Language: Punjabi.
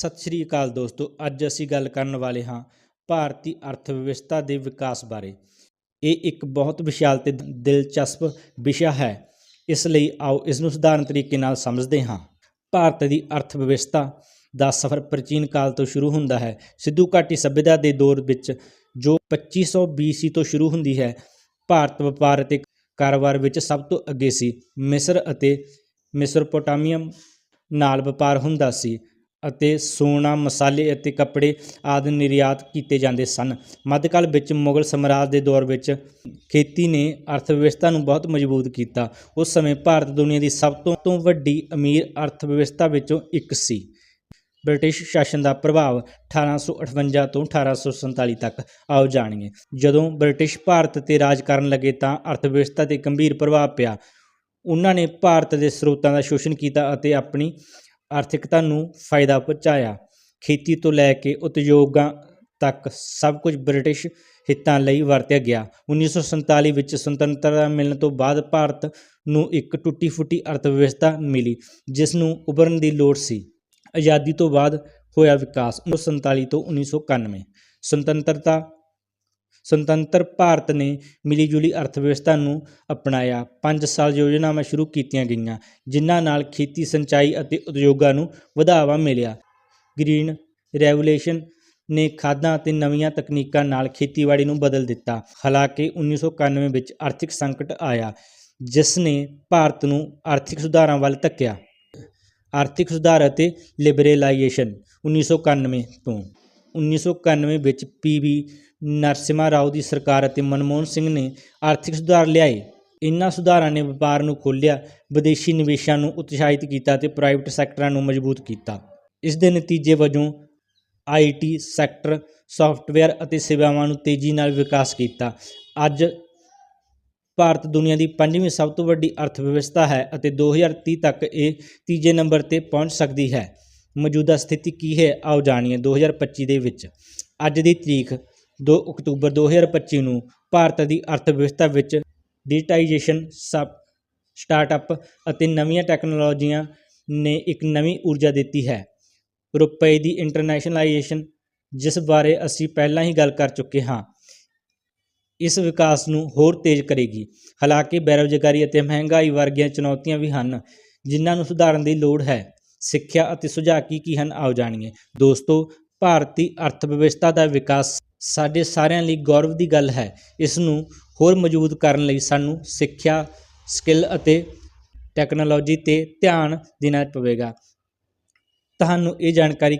ਸਤਿ ਸ਼੍ਰੀ ਅਕਾਲ ਦੋਸਤੋ, ਅੱਜ ਅਸੀਂ ਗੱਲ ਕਰਨ ਵਾਲੇ ਹਾਂ ਭਾਰਤੀ ਅਰਥ ਵਿਵਸਥਾ ਦੇ ਵਿਕਾਸ ਬਾਰੇ। ਇਹ ਇੱਕ ਬਹੁਤ ਵਿਸ਼ਾਲ ਤੇ ਦਿਲਚਸਪ ਵਿਸ਼ਾ ਹੈ। ਇਸ ਲਈ ਆਓ ਇਸ ਨੂੰ ਸਧਾਰਨ ਤਰੀਕੇ ਨਾਲ ਸਮਝਦੇ ਹਾਂ। ਭਾਰਤ ਦੀ ਅਰਥ ਵਿਵਸਥਾ ਦਾ ਸਫ਼ਰ ਪ੍ਰਾਚੀਨ ਕਾਲ ਤੋਂ ਸ਼ੁਰੂ ਹੁੰਦਾ ਹੈ। ਸਿੱਧੂ ਘਾਟੀ ਸਭਿਅਤਾ ਦੇ ਦੌਰ ਵਿੱਚ ਜੋ 2500 BC ਤੋਂ ਸ਼ੁਰੂ ਹੁੰਦੀ ਹੈ, ਭਾਰਤ ਵਪਾਰ ਅਤੇ ਕਾਰੋਬਾਰ ਵਿੱਚ ਸਭ ਤੋਂ ਅੱਗੇ ਸੀ। ਮਿਸਰ ਅਤੇ ਮਿਸਰਪੋਟਾਮੀਅਮ ਨਾਲ ਵਪਾਰ ਹੁੰਦਾ ਸੀ। ਅਤੇ ਸੋਨਾ, ਮਸਾਲੇ ਅਤੇ ਕੱਪੜੇ ਆਦਿ ਨਿਰਯਾਤ ਕੀਤੇ ਜਾਂਦੇ ਸਨ। ਮੱਧਕਾਲ ਵਿੱਚ ਮੁਗਲ ਸਮਰਾਜ ਦੇ ਦੌਰ ਵਿੱਚ ਖੇਤੀ ਨੇ ਅਰਥ ਵਿਵਸਥਾ ਨੂੰ ਬਹੁਤ ਮਜ਼ਬੂਤ ਕੀਤਾ। ਉਸ ਸਮੇਂ ਭਾਰਤ ਦੁਨੀਆ ਦੀ ਸਭ ਤੋਂ ਵੱਡੀ ਅਮੀਰ ਅਰਥ ਵਿਵਸਥਾ ਵਿੱਚੋਂ ਇੱਕ ਸੀ। ਬ੍ਰਿਟਿਸ਼ ਸ਼ਾਸਨ ਦਾ ਪ੍ਰਭਾਵ 1858 ਤੋਂ 1847 ਤੱਕ ਆਓ ਜਾਣੀਏ ਜਦੋਂ ਬ੍ਰਿਟਿਸ਼ ਭਾਰਤ ਤੇ ਰਾਜ ਕਰਨ ਲੱਗੇ ਤਾਂ ਅਰਥ ਵਿਵਸਥਾ ਤੇ ਗੰਭੀਰ ਪ੍ਰਭਾਵ ਪਿਆ। ਉਹਨਾਂ ਨੇ ਭਾਰਤ ਦੇ ਸਰੋਤਾਂ ਦਾ ਸ਼ੋਸ਼ਣ ਕੀਤਾ ਅਤੇ ਆਪਣੀ ਆਰਥਿਕਤਾ ਨੂੰ ਫਾਇਦਾ ਪਹੁੰਚਾਇਆ। ਖੇਤੀ ਤੋਂ ਲੈ ਕੇ ਉਦਯੋਗਾਂ ਤੱਕ ਸਭ ਕੁਝ ਬ੍ਰਿਟਿਸ਼ ਹਿੱਤਾਂ ਲਈ ਵਰਤਿਆ ਗਿਆ। 1947 ਵਿੱਚ ਸੁਤੰਤਰਤਾ ਮਿਲਣ ਤੋਂ ਬਾਅਦ ਭਾਰਤ ਨੂੰ ਇੱਕ ਟੁੱਟੀ ਫੁੱਟੀ ਅਰਥ ਵਿਵਸਥਾ ਮਿਲੀ, ਜਿਸ ਨੂੰ ਉਭਰਨ ਦੀ ਲੋੜ ਸੀ। ਆਜ਼ਾਦੀ ਤੋਂ ਬਾਅਦ ਹੋਇਆ ਵਿਕਾਸ 1947 ਤੋਂ 1991 ਸੁਤੰਤਰਤਾ ਸੁਤੰਤਰ ਭਾਰਤ ਨੇ ਮਿਲੀ ਜੁਲੀ ਅਰਥ ਵਿਵਸਥਾ ਨੂੰ ਅਪਣਾਇਆ। 5 ਸਾਲ ਯੋਜਨਾਵਾਂ ਸ਼ੁਰੂ ਕੀਤੀਆਂ ਗਈਆਂ, ਜਿਨ੍ਹਾਂ ਨਾਲ ਖੇਤੀ, ਸਿੰਚਾਈ ਅਤੇ ਉਦਯੋਗਾਂ ਨੂੰ ਵਧਾਵਾ ਮਿਲਿਆ। ਗ੍ਰੀਨ ਰੈਵੋਲੂਸ਼ਨ ਨੇ ਖਾਦਾਂ ਅਤੇ ਨਵੀਆਂ ਤਕਨੀਕਾਂ ਨਾਲ ਖੇਤੀਬਾੜੀ ਨੂੰ ਬਦਲ ਦਿੱਤਾ। ਹਾਲਾਂਕਿ 1991 ਵਿੱਚ ਆਰਥਿਕ ਸੰਕਟ ਆਇਆ, ਜਿਸ ਨੇ ਭਾਰਤ ਨੂੰ ਆਰਥਿਕ ਸੁਧਾਰਾਂ ਵੱਲ ਧੱਕਿਆ। ਆਰਥਿਕ ਸੁਧਾਰ ਅਤੇ ਲਿਬਰਲਾਈਜੇਸ਼ਨ 1991 ਤੋਂ 1991 ਵਿੱਚ ਪੀਵੀ ਨਰਸਿਮਹਾ ਰਾਓ ਦੀ ਸਰਕਾਰ ਅਤੇ ਮਨਮੋਹਨ ਸਿੰਘ ਨੇ ਆਰਥਿਕ ਸੁਧਾਰ ਲਿਆਏ। ਇਨ੍ਹਾਂ ਸੁਧਾਰਾਂ ਨੇ ਵਪਾਰ ਨੂੰ ਖੋਲ੍ਹਿਆ, ਵਿਦੇਸ਼ੀ ਨਿਵੇਸ਼ਾਂ ਨੂੰ ਉਤਸ਼ਾਹਿਤ ਕੀਤਾ ਅਤੇ ਪ੍ਰਾਈਵੇਟ ਸੈਕਟਰਾਂ ਨੂੰ ਮਜ਼ਬੂਤ ਕੀਤਾ। ਇਸ ਦੇ ਨਤੀਜੇ ਵਜੋਂ ਆਈਟੀ ਸੈਕਟਰ ਸਾਫਟਵੇਅਰ ਅਤੇ ਸੇਵਾਵਾਂ ਨੂੰ ਤੇਜ਼ੀ ਨਾਲ ਵਿਕਾਸ ਕੀਤਾ। ਅੱਜ ਭਾਰਤ ਦੁਨੀਆ ਦੀ ਪੰਜਵੀਂ ਸਭ ਤੋਂ ਵੱਡੀ ਅਰਥ ਵਿਵਸਥਾ ਹੈ ਅਤੇ 2030 ਤੱਕ ਇਹ ਤੀਜੇ ਨੰਬਰ ਤੇ ਪਹੁੰਚ ਸਕਦੀ ਹੈ। ਮੌਜੂਦਾ ਸਥਿਤੀ ਕੀ ਹੈ? ਆਓ ਜਾਣੀਏ 2025 ਦੇ ਵਿੱਚ। ਅੱਜ ਦੀ ਤਰੀਕ 2 ਅਕਤੂਬਰ 2025 ਨੂੰ ਭਾਰਤ ਦੀ ਅਰਥ ਵਿਵਸਥਾ ਵਿੱਚ ਡਿਜੀਟਾਈਜੇਸ਼ਨ ਸਬ ਸਟਾਰਟਅਪ ਅਤੇ ਨਵੀਆਂ ਟੈਕਨੋਲੋਜੀਆਂ ਨੇ ਇੱਕ ਨਵੀਂ ਊਰਜਾ ਦਿੱਤੀ ਹੈ। ਰੁਪਏ ਦੀ ਇੰਟਰਨੈਸ਼ਨਲਾਈਜੇਸ਼ਨ ਜਿਸ ਬਾਰੇ ਅਸੀਂ ਪਹਿਲਾਂ ਹੀ ਗੱਲ ਕਰ ਚੁੱਕੇ ਹਾਂ, ਇਸ ਵਿਕਾਸ ਨੂੰ ਹੋਰ ਤੇਜ਼ ਕਰੇਗੀ। ਹਾਲਾਂਕਿ ਬੇਰੁਜ਼ਗਾਰੀ ਅਤੇ ਮਹਿੰਗਾਈ ਵਰਗੀਆਂ ਚੁਣੌਤੀਆਂ ਵੀ ਹਨ, ਜਿਨ੍ਹਾਂ ਨੂੰ ਸੁਧਾਰਨ ਦੀ ਲੋੜ ਹੈ। ਸਿੱਖਿਆ ਅਤੇ ਸੁਝਾਅ ਕੀ ਕੀ ਹਨ? ਆਓ ਜਾਣੀਏ। ਦੋਸਤੋ, ਭਾਰਤੀ ਅਰਥ ਵਿਵਸਥਾ ਦਾ ਵਿਕਾਸ ਸਾਡੇ ਸਾਰਿਆਂ ਲਈ ਗੌਰਵ ਦੀ ਗੱਲ ਹੈ। ਇਸ ਨੂੰ ਹੋਰ ਮਜ਼ਬੂਤ ਕਰਨ ਲਈ ਸਾਨੂੰ ਸਿੱਖਿਆ, ਸਕਿੱਲ ਅਤੇ ਟੈਕਨੋਲੋਜੀ ਤੇ ਧਿਆਨ ਦੇਣਾ ਪਵੇਗਾ। ਤੁਹਾਨੂੰ ਇਹ ਜਾਣਕਾਰੀ